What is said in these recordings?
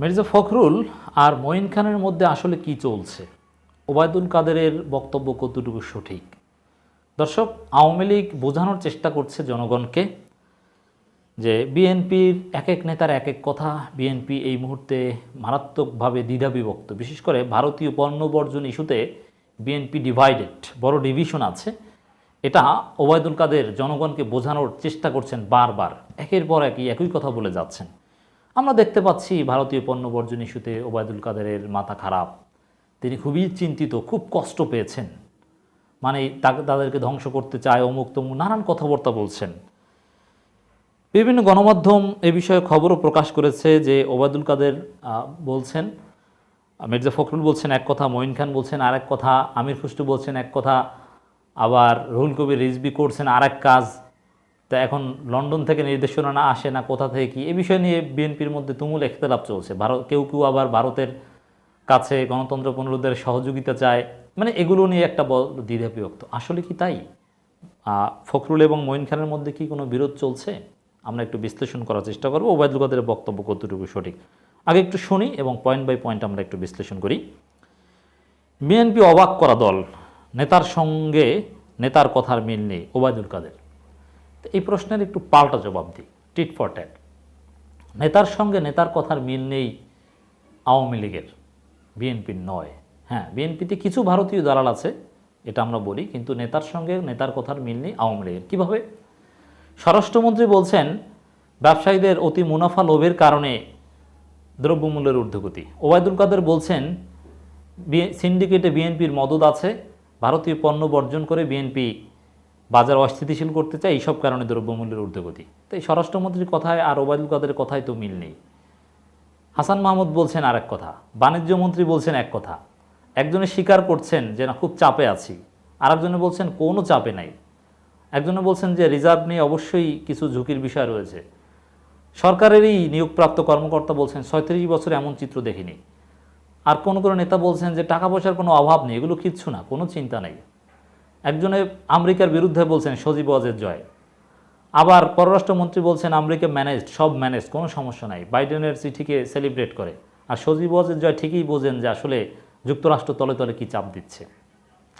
মির্জা ফখরুল আর মঈন খানের মধ্যে আসলে কি চলছে? ওবায়দুল কাদেরের বক্তব্য কতটুকু সঠিক? দর্শক, আওয়ামী লীগ বোঝানোর চেষ্টা করছে জনগণকে যে বিএনপির এক এক নেতার এক এক কথা বিএনপি এই মুহূর্তে মারাত্মকভাবে দ্বিধাবিভক্ত। বিশেষ করে ভারতীয় পণ্য বর্জন ইস্যুতে বিএনপি ডিভাইডেড, বড় ডিভিশন আছে। এটা ওবায়দুল কাদের জনগণকে বোঝানোর চেষ্টা করছেন বারবার। একের পর একই একই কথা বলে যাচ্ছেন। আমরা দেখতে পাচ্ছি ভারতীয় পণ্য বর্জন ইস্যুতে ওবায়দুল কাদেরের মাথা খারাপ। তিনি খুবই চিন্তিত, খুব কষ্ট পেয়েছেন। মানে তাদেরকে ধ্বংস করতে চায় অমুক তমুক, নানান কথাবার্তা বলছেন। বিভিন্ন গণমাধ্যম এ বিষয়ে খবরও প্রকাশ করেছে যে ওবায়দুল কাদের বলছেন, মির্জা ফখরুল বলছেন এক কথা, মঈন খান বলছেন আরেক কথা, আমির খুসরু বলছেন এক কথা, আবার রুহুল কবির রিজবি করছেন আরেক কাজ। তা এখন লন্ডন থেকে নির্দেশনা না আসে না কোথা থেকে কি, এ বিষয় নিয়ে বিএনপির মধ্যে তুমুল এখতলাপ চলছে। ভারত কেউ কেউ আবার ভারতের কাছে গণতন্ত্র পুনরুদ্ধারের সহযোগিতা চায়। মানে এগুলো নিয়ে একটা দ্বিধা বিভক্ত। আসলে কি তাই? ফখরুল এবং মঈন খানের মধ্যে কি কোনো বিরোধ চলছে? আমরা একটু বিশ্লেষণ করার চেষ্টা করব। ওবায়দুল কাদের বক্তব্য কতটুকু সঠিক? আগে একটু শুনি এবং পয়েন্ট বাই পয়েন্ট আমরা একটু বিশ্লেষণ করি। বিএনপি অবাক করা দল, নেতার সঙ্গে নেতার কথার মিল নেই, ওবায়দুল কাদের। এই প্রশ্নের একটু পাল্টা জবাব দিই টিট ফর ট্যাট নেতার সঙ্গে নেতার কথার মিল নেই আওয়ামী লীগের বিএনপির নয়। হ্যাঁ বিএনপিতে কিছু ভারতীয় দালাল আছে, এটা আমরা বলি, কিন্তু নেতার সঙ্গে নেতার কথার মিল নেই আওয়ামী লীগের। কীভাবে? স্বরাষ্ট্রমন্ত্রী বলছেন, ব্যবসায়ীদের অতি মুনাফা লোভের কারণে দ্রব্যমূল্যের ঊর্ধ্বগতি। ওবায়দুল কাদের বলছেন সিন্ডিকেটে বিএনপির মদত আছে, ভারতীয় পণ্য বর্জন করে বিএনপি বাজার অস্থিতিশীল করতে চায়, এইসব কারণে দ্রব্যমূল্যের ঊর্ধ্বগতি। তো এই স্বরাষ্ট্রমন্ত্রীর কথায় আর ওবায়দুল কাদের কথায় তো মিল নেই। হাসান মাহমুদ বলছেন আরেক কথা, বাণিজ্য মন্ত্রী বলছেন এক কথা। একজনে স্বীকার করছেন যে না, খুব চাপে আছি। আরেকজনে বলছেন কোনো চাপে নাই। একজনে বলছেন যে রিজার্ভ নিয়ে অবশ্যই কিছু ঝুঁকির বিষয় রয়েছে। সরকারেরই নিয়োগপ্রাপ্ত কর্মকর্তা বলছেন, ছয়ত্রিশ বছর এমন চিত্র দেখিনি। আর কোন কোনো নেতা বলছেন যে, টাকা পয়সার কোনো অভাব নেই, এগুলো কিচ্ছু না, কোনো চিন্তা নেই। একজনে আমেরিকার বিরুদ্ধে বলছেন, সজীব ওয়াজের জয়। আবার পররাষ্ট্রমন্ত্রী বলছেন, আমেরিকা ম্যানেজড, সব ম্যানেজ কোনো সমস্যা নাই। বাইডেনের চিঠিকে সেলিব্রেট করে। আর সজীব ওয়াজের জয় ঠিকই বোঝেন যে আসলে যুক্তরাষ্ট্র তলে তলে কী চাপ দিচ্ছে।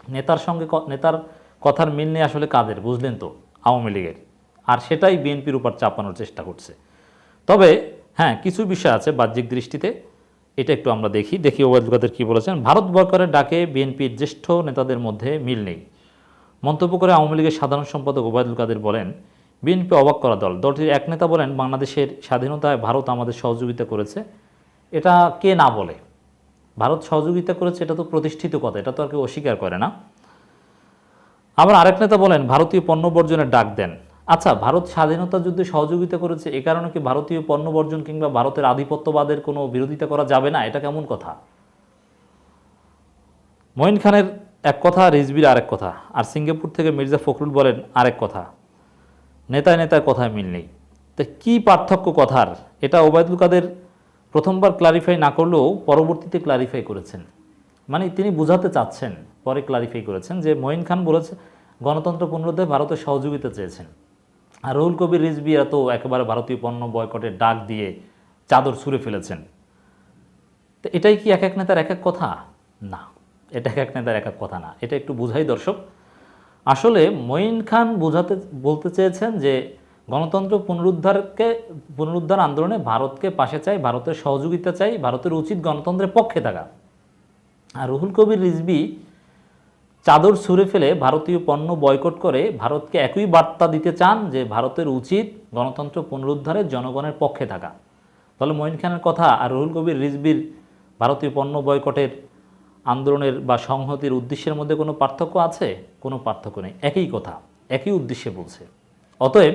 নেতার সঙ্গে নেতার কথার মিল নেই আসলে কাদের, বুঝলেন তো, আওয়ামী লীগের। আর সেটাই বিএনপির উপর চাপানোর চেষ্টা করছে। তবে হ্যাঁ কিছু বিষয় আছে বাহ্যিক দৃষ্টিতে। এটা একটু আমরা দেখি। দেখি ওবায়দুল কাদের কী বলেছেন। ভারত বরকারের ডাকে বিএনপির জ্যেষ্ঠ নেতাদের মধ্যে মিল নেই। মন্তব্য করে আওয়ামী লীগের সাধারণ সম্পাদক ওবায়দুল কাদের বলেন, বিএনপি অবাক করা দল। দলটির এক নেতা বলেন, বাংলাদেশের স্বাধীনতায় ভারত আমাদের সহযোগিতা করেছে। এটা কে না বলে? ভারত সহযোগিতা করেছে, এটা তো প্রতিষ্ঠিত কথা, এটা তো আর কেউ অস্বীকার করে না। আবার আরেক নেতা বলেন, ভারতীয় পণ্য বর্জনের ডাক দেন। আচ্ছা ভারত স্বাধীনতা যুদ্ধে সহযোগিতা করেছে, এ কারণে কি ভারতীয় পণ্য বর্জন কিংবা ভারতের আধিপত্যবাদের কোনো বিরোধিতা করা যাবে না? এটা কেমন কথা? মঈন খানের এক কথা, রিজবির আরেক কথা। আর সিঙ্গাপুর থেকে মির্জা ফখরুল বলেন আরেক কথা। নেতায় নেতায় কথায় মিল নেই। তো কী পার্থক্য কথার? এটা ওবায়দুল কাদের প্রথমবার ক্লারিফাই না করলেও পরবর্তীতে ক্লারিফাই করেছেন। মানে তিনি বোঝাতে চাচ্ছেন, পরে ক্লারিফাই করেছেন যে মঈন খান বলেছে, গণতন্ত্র পুনরুদ্ধারে ভারতের সহযোগিতা চেয়েছেন। আর রুহুল কবির, রিজবি এত একেবারে ভারতীয় পণ্য বয়কটের ডাক দিয়ে চাদর ছুঁড়ে ফেলেছেন। তো এটাই কি এক এক নেতার এক এক কথা? না। এটা এক এক নেতার এক এক কথা না, এটা একটু বুঝাই দর্শক। আসলে মঈন খান বোঝাতে, বলতে চেয়েছেন যে গণতন্ত্র পুনরুদ্ধারকে, পুনরুদ্ধার আন্দোলনে ভারতকে পাশে চাই, ভারতের সহযোগিতা চাই, ভারতের উচিত গণতন্ত্রের পক্ষে থাকা। আর রুহুল কবির রিজবি চাদর ছুঁড়ে ফেলে ভারতীয় পণ্য বয়কট করে ভারতকে একই বার্তা দিতে চান যে ভারতের উচিত গণতন্ত্র পুনরুদ্ধারে জনগণের পক্ষে থাকা। তাহলে মঈন খানের কথা আর রুহুল কবির রিজবির ভারতীয় পণ্য বয়কটের আন্দোলনের বা সংহতির উদ্দেশ্যের মধ্যে কোনো পার্থক্য আছে? কোনো পার্থক্য নেই। একই কথা, একই উদ্দেশ্যে বলছে। অতএব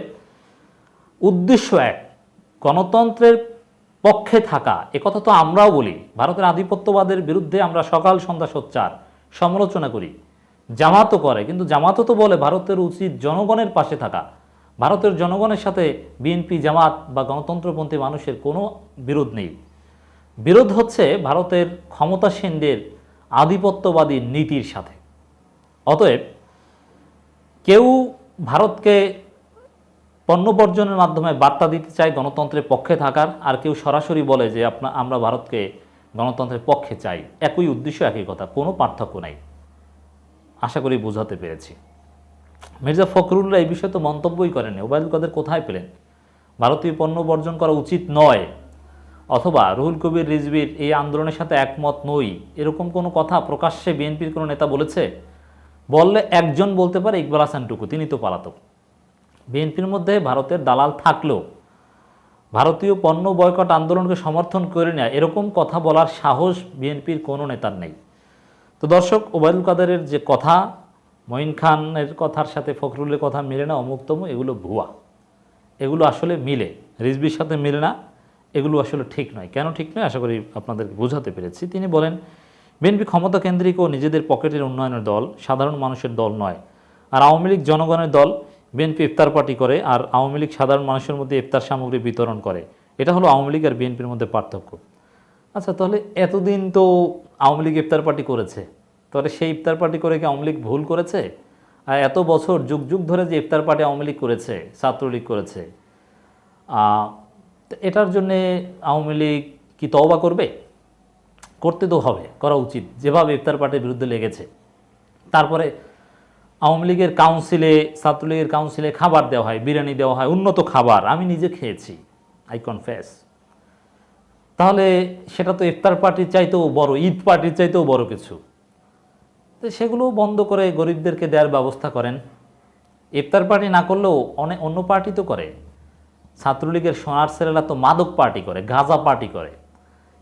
উদ্দেশ্য এক, গণতন্ত্রের পক্ষে থাকা। একথা তো আমরাও বলি। ভারতের আধিপত্যবাদের বিরুদ্ধে আমরা সকাল সন্ধ্যা সোচ্চার, সমালোচনা করি। জামাতও করে, কিন্তু জামাতও তো বলে ভারতের উচিত জনগণের পাশে থাকা। ভারতের জনগণের সাথে বিএনপি জামাত বা গণতন্ত্রপন্থী মানুষের কোনো বিরোধ নেই। বিরোধ হচ্ছে ভারতের ক্ষমতাসীনদের আধিপত্যবাদী নীতির সাথে। অতএব কেউ ভারতকে পণ্য বর্জনের মাধ্যমে বার্তা দিতে চায় গণতন্ত্রের পক্ষে থাকার, আর কেউ সরাসরি বলে যে আপনা, আমরা ভারতকে গণতন্ত্রের পক্ষে চাই, একই উদ্দেশ্য, একই কথা, কোনো পার্থক্য নাই। আশা করি বোঝাতে পেরেছি। মির্জা ফখরুল্লাহ এই বিষয়ে তো মন্তব্যই করেন ওবায়দুল কাদের কোথায় পেলেন? ভারতীয় পণ্য বর্জন করা উচিত নয়। অথবা রুহুল কবির রিজভির এই আন্দোলনের সাথে একমত নই। এরকম কোনো কথা প্রকাশ্যে বিএনপির কোনো নেতা বলেছে? বললে একজন বলতে পারে ইকবাল হাসান টুকু তিনি তো পালাতক। বিএনপির মধ্যে ভারতের দালাল থাকলেও ভারতীয় পণ্য বয়কট আন্দোলনকে সমর্থন করে নেয়, এরকম কথা বলার সাহস বিএনপির কোনো নেতার নেই। তো দর্শক, ওবায়দুল কাদেরের যে কথা, মঈন খানের কথার সাথে ফখরুলের কথা মিলে না অমুকতম এগুলো ভুয়া। এগুলো আসলে মিলে। রিজবির সাথে মিলে না। এগুলো আসলে ঠিক নয়। কেন ঠিক নয়? আশা করি আপনাদেরকে বোঝাতে পেরেছি। তিনি বলেন, বিএনপি ক্ষমতা কেন্দ্রিক ও নিজেদের পকেটের উন্নয়নের দল সাধারণ মানুষের দল নয়। আর আওয়ামী লীগ জনগণের দল বিএনপি ইফতার পার্টি করে, আর আওয়ামী লীগ সাধারণ মানুষের মধ্যে ইফতার সামগ্রী বিতরণ করে। এটা হলো আওয়ামী লীগ আর বিএনপির মধ্যে পার্থক্য। আচ্ছা তাহলে এতদিন তো আওয়ামী লীগ ইফতার পার্টি করেছে। তাহলে সেই ইফতার পার্টি করে কি আওয়ামী লীগ ভুল করেছে? আর এত বছর যুগ যুগ ধরে যে ইফতার পার্টি আওয়ামী লীগ করেছে, ছাত্রলীগ করেছে এটার জন্যে আওয়ামী লীগ কি তওবা করবে? করতে তো হবে, করা উচিত। যেভাবে ইফতার পার্টির বিরুদ্ধে লেগেছে। তারপরে আওয়ামী লীগের কাউন্সিলে ছাত্রলীগের কাউন্সিলে খাবার দেওয়া হয়, বিরিয়ানি দেওয়া হয়, উন্নত খাবার। আমি নিজে খেয়েছি আই কনফেস তাহলে সেটা তো ইফতার পার্টির চাইতেও বড়, ঈদ পার্টির চাইতেও বড় কিছু। তো সেগুলো বন্ধ করে গরিবদেরকে দেওয়ার ব্যবস্থা করেন। ইফতার পার্টি না করলেও অনেক অন্য পার্টি তো করে। ছাত্রলীগের সোনার ছেলেরা তো মাদক পার্টি করে, গাঁজা পার্টি করে।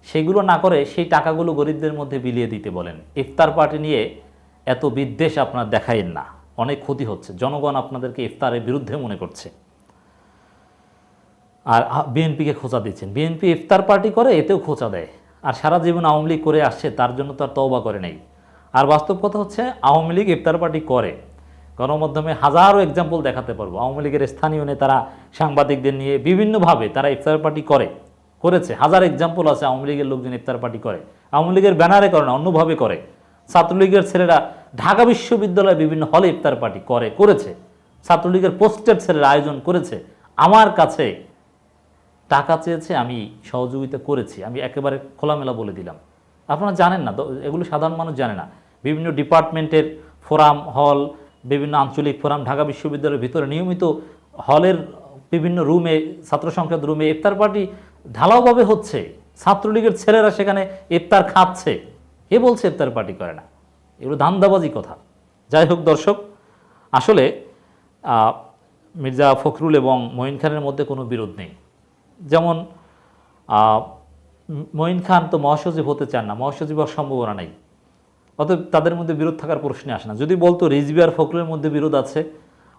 সেগুলো না করে সেই টাকাগুলো গরিবদের মধ্যে বিলিয়ে দিতে বলেন। ইফতার পার্টি নিয়ে এত বিদ্বেষ আপনার দেখাইন না। অনেক ক্ষতি হচ্ছে। জনগণ আপনাদেরকে ইফতারের বিরুদ্ধে মনে করছে। আর বিএনপিকে খোঁচা দিচ্ছেন। বিএনপি ইফতার পার্টি করে, এতেও খোঁচা দেয়। আর সারা জীবন আওয়ামী লীগ করে আসছে, তার জন্য তো আর তওবা করে নেই। আর বাস্তব কথা হচ্ছে, আওয়ামী লীগ ইফতার পার্টি করে। গণমাধ্যমে হাজারো এক্সাম্পল দেখাতে পারব। আওয়ামী লীগের স্থানীয় নেতারা সাংবাদিকদের নিয়ে বিভিন্নভাবে তারা ইফতার পার্টি করে, করেছে। হাজার এক্সাম্পল আছে, আওয়ামী লীগের লোকজন ইফতার পার্টি করে। আওয়ামী লীগের ব্যানারে করে না, অন্যভাবে করে। ছাত্রলীগের ছেলেরা ঢাকা বিশ্ববিদ্যালয়ে বিভিন্ন হলে ইফতার পার্টি করে, করেছে। ছাত্রলীগের পোস্টের ছেলেরা আয়োজন করেছে। আমার কাছে টাকা চেয়েছে, আমি সহযোগিতা করেছি। আমি একেবারে খোলামেলা বলে দিলাম। আপনারা জানেন না এগুলো সাধারণ মানুষ জানে না। বিভিন্ন ডিপার্টমেন্টের ফোরাম, হল, বিভিন্ন আঞ্চলিক ফোরাম ঢাকা বিশ্ববিদ্যালয়ের ভিতরে নিয়মিত হলের বিভিন্ন রুমে ছাত্র সংসদ রুমে ইফতার পার্টি ঢালাওভাবে হচ্ছে। ছাত্রলীগের ছেলেরা সেখানে ইফতার খাচ্ছে। এ বলছে ইফতার পার্টি করে না? এগুলো ধান্দাবাজি কথা। যাই হোক দর্শক, আসলে মির্জা ফখরুল এবং মঈন খানের মধ্যে কোনো বিরোধ নেই। যেমন মঈন খান তো মহাসচিব হতে চান না, মহাসচিব হওয়ার সম্ভাবনা নেই। অতএব তাদের মধ্যে বিরোধ থাকার প্রশ্নে আসে না। যদি বলতো রিজভি আর ফখরুলের মধ্যে বিরোধ আছে,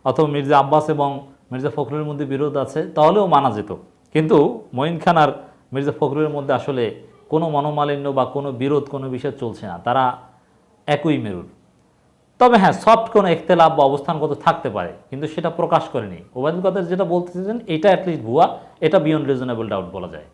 অথবা মির্জা আব্বাস এবং মির্জা ফখরুলের মধ্যে বিরোধ আছে, তাহলেও মানা যেত। কিন্তু মঈন খান আর মির্জা ফখরুলের মধ্যে আসলে কোনো মনোমালিন্য বা কোনো বিরোধ, কোনো বিষয় চলছে না। তারা একই মেরুর তবে হ্যাঁ সফট কোনো একতেলাভ বা অবস্থানগত থাকতে পারে, কিন্তু সেটা প্রকাশ করেনি। ওবায়দুল কাদের যেটা বলতে চাইছেন এটা অ্যাটলিস্ট ভুয়া, এটা বিয়ন্ড রিজনেবল ডাউট বলা যায়।